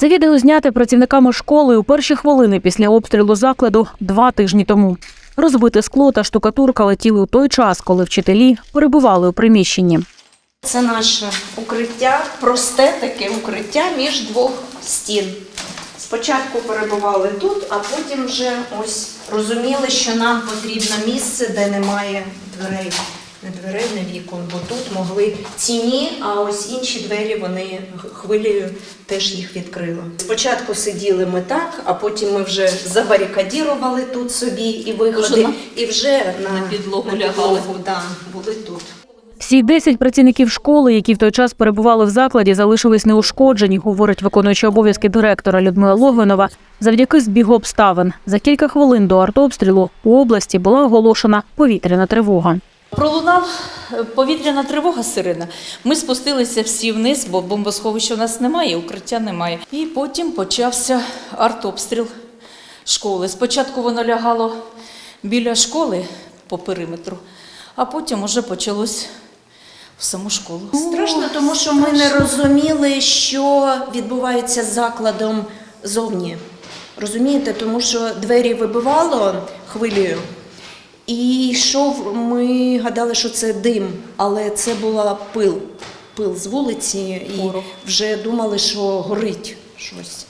Це відео зняте працівниками школи у перші хвилини після обстрілу закладу два тижні тому. Розбите скло та штукатурка летіли у той час, коли вчителі перебували у приміщенні. Це наше укриття, просте таке укриття між двох стін. Спочатку перебували тут, а потім вже ось розуміли, що нам потрібно місце, де немає дверей. Не дверей, не вікон, бо тут могли ціні, а ось інші двері вони хвилею теж їх відкрили. Спочатку сиділи ми так, а потім ми вже забарикадірували тут собі і виходи, і вже на, підлогу на лягали. підлогу, да, були тут. Всі 10 працівників школи, які в той час перебували в закладі, залишились неушкоджені, говорить виконуючий обов'язки директора Людмила Логвинова. Завдяки збігу обставин за кілька хвилин до артобстрілу у області була оголошена повітряна тривога. Пролунав е, повітряна тривога сирена. Ми спустилися всі вниз, бо бомбосховища у нас немає, укриття немає. І потім почався артобстріл школи. Спочатку воно лягало біля школи по периметру, а потім уже почалось в саму школу. Страшно, тому що ми не розуміли, що відбувається з закладом зовні. Розумієте, тому що двері вибивало хвилею. І йшов, ми гадали, що це дим, але це була пил. Пил з вулиці, і Порох. вже думали, що горить щось.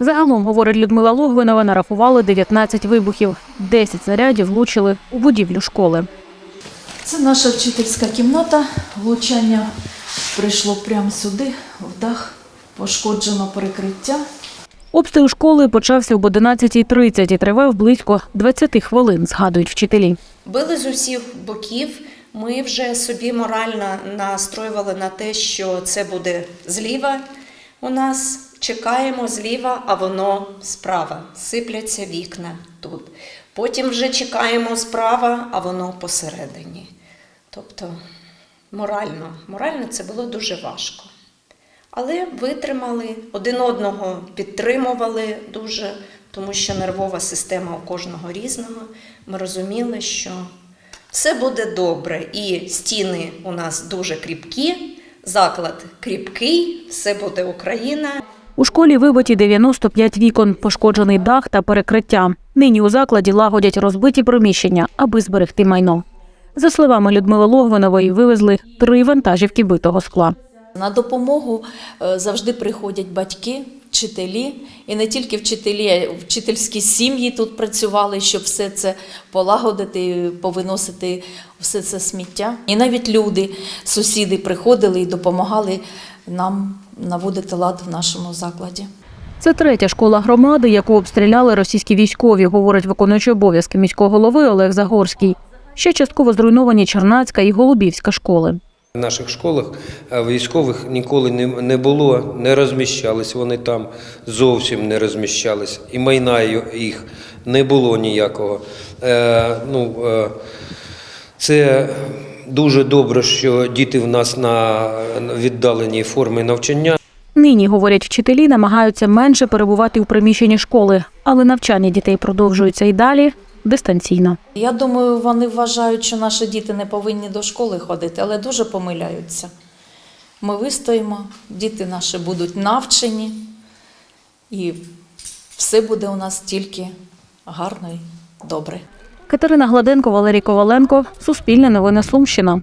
Загалом, говорить Людмила Логвинова, нарахували 19 вибухів. 10 снарядів влучили у будівлю школи. Це наша вчительська кімната. Влучання прийшло прямо сюди, в дах, пошкоджено перекриття. Обстріл школи почався об 11.30 і тривав близько 20 хвилин, згадують вчителі. Били з усіх боків. Ми вже собі морально настроювали на те, що це буде зліва у нас. Чекаємо зліва, а воно справа. Сипляться вікна тут. Потім вже чекаємо справа, а воно посередині. Тобто морально, морально це було дуже важко. Але витримали, один одного підтримували дуже, тому що нервова система у кожного різного. Ми розуміли, що все буде добре, і стіни у нас дуже кріпкі, заклад кріпкий, все буде Україна. У школі вибиті 95 вікон, пошкоджений дах та перекриття. Нині у закладі лагодять розбиті приміщення, аби зберегти майно. За словами Людмили Логвинової, вивезли три вантажівки битого скла. На допомогу е, завжди приходять батьки, вчителі, і не тільки вчителі, а вчительські сім'ї тут працювали, щоб все це полагодити, повиносити все це сміття. І навіть люди, сусіди приходили і допомагали нам наводити лад в нашому закладі. Це третя школа громади, яку обстріляли російські військові, говорить виконуючий обов'язки міського голови Олег Загорський. Ще частково зруйновані Чернацька і Голубівська школи. В наших школах е, військових ніколи не, було, не розміщались, вони там зовсім не розміщались, і майна їх не було ніякого. Е, ну, е, це дуже добре, що діти в нас на віддаленій формі навчання. Нині, говорять вчителі, намагаються менше перебувати у приміщенні школи, але навчання дітей продовжується і далі дистанційно. Я думаю, вони вважають, що наші діти не повинні до школи ходити, але дуже помиляються. Ми вистоїмо, діти наші будуть навчені, і все буде у нас тільки гарно і добре. Катерина Гладенко, Валерій Коваленко, Суспільне новини Сумщина.